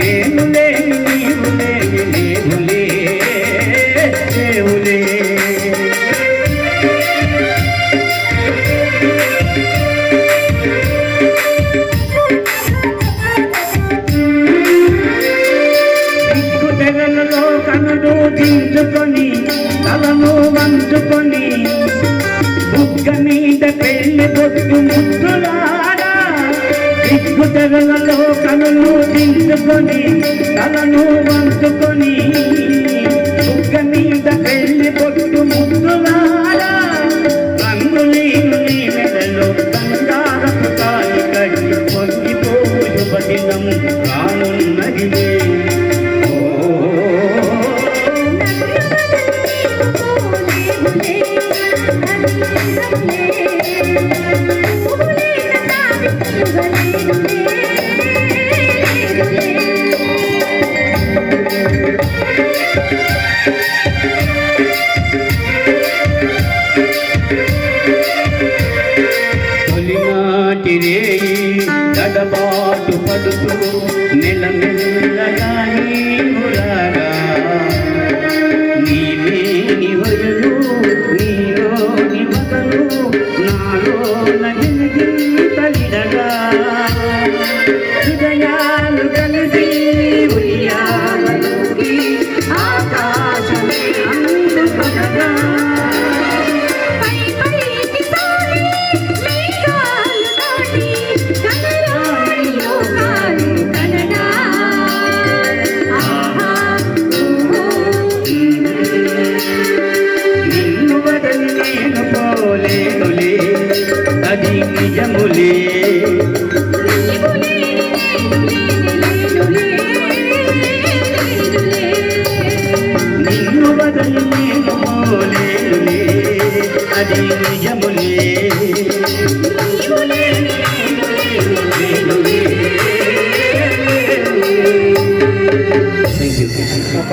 నేను లేని నీవు లేని నేనులే దేవులే తెగలలో కనుడు దించుకొని తలను వంచుకొని బుగ్గ మీద పెళ్ళి బొట్టు ముద్దులా చెరలలో కనులు దించుకొని తలను వంచుకొని బుగ్గ మీద పెళ్ళి పొట్టు ముద్దులారా రంగులీను నీ మెడలో బంగారపు కట్టి రేయి గడబాటు పడుతూ నెల నెల్లగానే నాలో హృదయా हरि यम